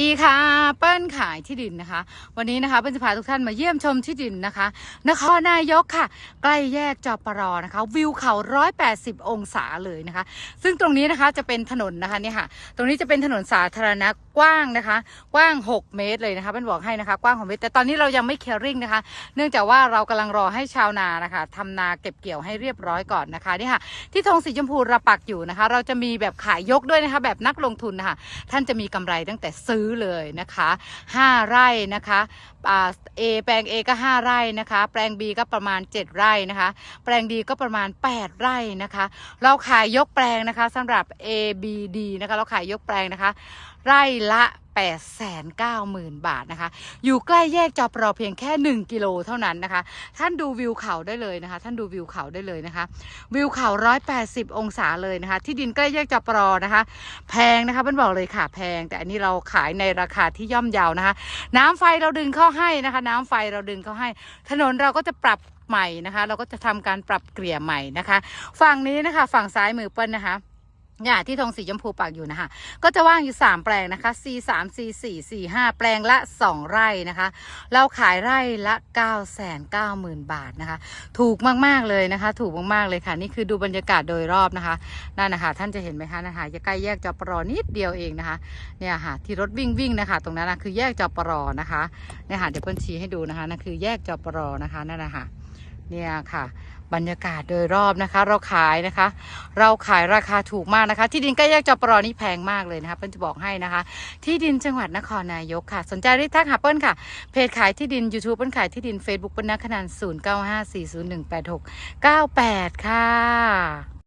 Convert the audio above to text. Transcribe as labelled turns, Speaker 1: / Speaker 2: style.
Speaker 1: ดีค่ะเปิ้ลขายที่ดินนะคะ วันนี้นะคะเปิ้ลจะพาทุกท่านมาเยี่ยมชมที่ดินนะคะ นครนายกค่ะ ใกล้แยกจอปรอนะคะ วิวเขา 180 องศาเลยนะคะ ซึ่งตรงนี้นะคะจะเป็นถนนนะคะเนี่ยค่ะ ตรงนี้จะเป็นถนนสาธารณะกว้างนะคะ กว้าง 6 เมตรเลยนะคะเปิ้ลบอกให้นะคะ กว้าง6เมตรแต่ตอนนี้เรายังไม่เคลียร์ริ่งนะคะ เนื่องจากว่าเรากำลังรอให้ชาวนานะคะทำนาเก็บเกี่ยวให้เรียบร้อยก่อนนะคะนี่ค่ะ ที่ธงสีชมพูราปักอยู่นะคะ เราจะมีแบบขายยกด้วยนะคะ แบบนักลงทุนนะคะท่านจะมีกำไรตั้งแต่ซื้อเลยนะคะ5ไร่นะคะอ่า A แปลง A ก็ 5 ไร่นะคะ แปลง B ก็ประมาณ 7 ไร่นะคะ แปลง D ก็ประมาณ 8 ไร่นะคะ เราขายยกแปลงนะคะสำหรับ A B D นะคะ เราขายยกแปลงนะคะ ไร่ละ 890,000 บาทนะคะ อยู่ใกล้แยกจอปรอเพียงแค่ 1 กิโลเท่านั้นนะคะ ท่านดูวิวเขาได้เลยนะคะ ท่านดูวิวเขาได้เลยนะคะ วิวเขา 180 องศาเลยนะคะ ที่ดินใกล้แยกจอปรอนะคะ แพงนะคะเพิ่นบอกเลยค่ะแพง แต่อันนี้เราขายในราคาที่ย่อมเยาวนะคะ น้ำไฟเราดึงเข้าให้นะคะ น้ำไฟเราดึงเข้าให้ ถนนเราก็จะปรับใหม่นะคะ เราก็จะทำการปรับเกลี่ยใหม่นะคะ ฝั่งนี้นะคะ ฝั่งซ้ายมือเปิ้ลนะคะ เนี่ยที่ธงสีชมพูปักอยู่นะคะ ก็จะว่างอยู่ 3 แปลงนะคะ C 3 C 4 C 5 แปลงละ 2 ไร่นะคะ เราขายไร่ละ 9 9 0 0 0 0 บาทนะคะ ถูกมากๆเลยนะคะ ถูกมากๆเลยค่ะ นี่คือดูบรรยากาศโดยรอบนะคะนั่นนะคะท่านจะเห็นไหมคะนะคะจะใกล้แยกจอปรอนิดเดียวเองนะคะเนี่ยค่ะที่รถวิ่งวิ่งนะคะ ตรงนั้นนะคือแยกจอปรอนะคะเนี่ยค่ะเดี๋ยวเปิ้ลชี้ให้ดูนะคะนั่นคือแยกจอปรอนะคะนั่นนะคะ เนี่ยค่ะ บรรยากาศโดยรอบนะคะ เราขายนะคะ เราขายราคาถูกมากนะคะ ที่ดินใกล้แยกจอปรอนี่แพงมากเลยนะคะเปิ้ลจะบอกให้นะคะ ที่ดินจังหวัดนครนายกค่ะ สนใจรีบทักหาเปิ้ลค่ะ เพจขายที่ดิน YouTube เปิ้ลขายที่ดิน Facebook เปิ้ลนักขนาน0954018698 ค่ะ